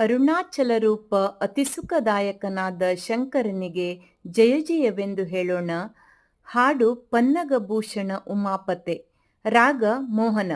ಅರುಣಾಚಲ ರೂಪ ಅತಿಸುಖದಾಯಕನಾದ ಶಂಕರನಿಗೆ ಜಯ ಜಯವೆಂದು ಹೇಳೋಣ. ಹಾಡು ಪನ್ನಗಭೂಷಣ ಉಮಾಪತೆ ರಾಗ ಮೋಹನ.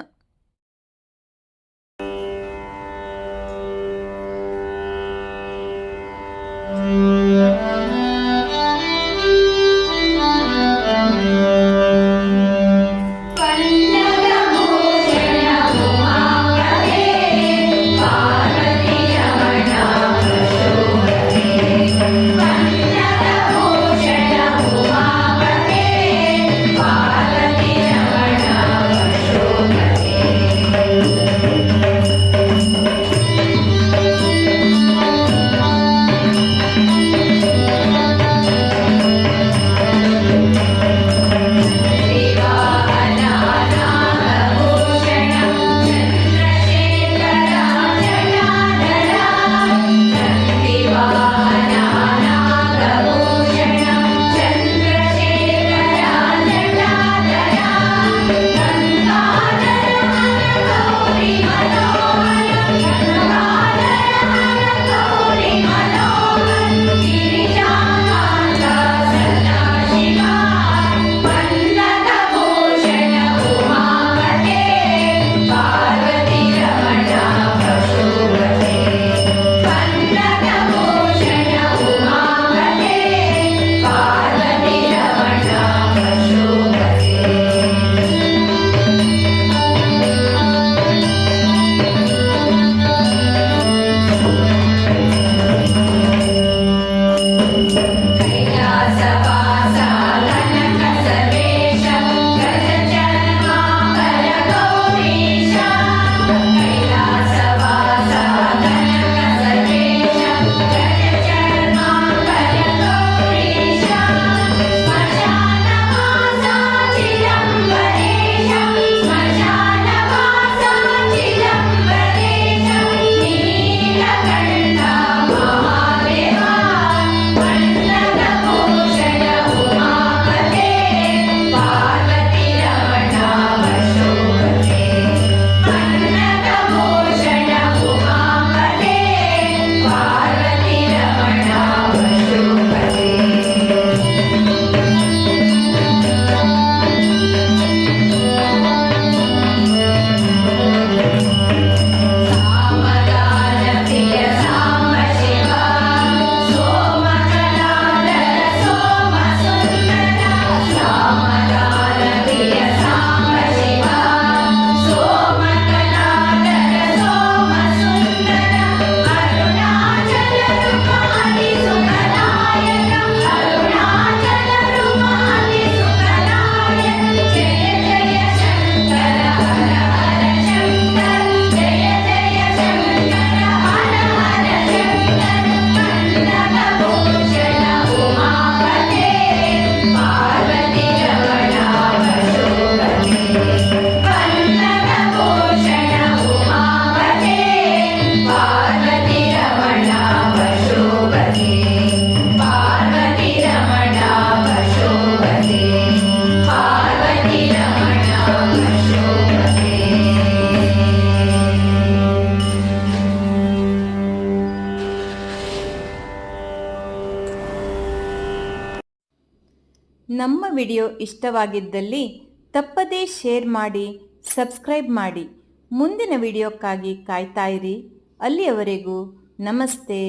ನಮ್ಮ ವಿಡಿಯೋ ಇಷ್ಟವಾಗಿದ್ದಲ್ಲಿ ತಪ್ಪದೇ ಶೇರ್ ಮಾಡಿ ಸಬ್ಸ್ಕ್ರೈಬ್ ಮಾಡಿ. ಮುಂದಿನ ವಿಡಿಯೋಕ್ಕಾಗಿ ಕಾಯ್ತಾ ಇರಿ. ಅಲ್ಲಿಯವರೆಗೂ ನಮಸ್ತೆ.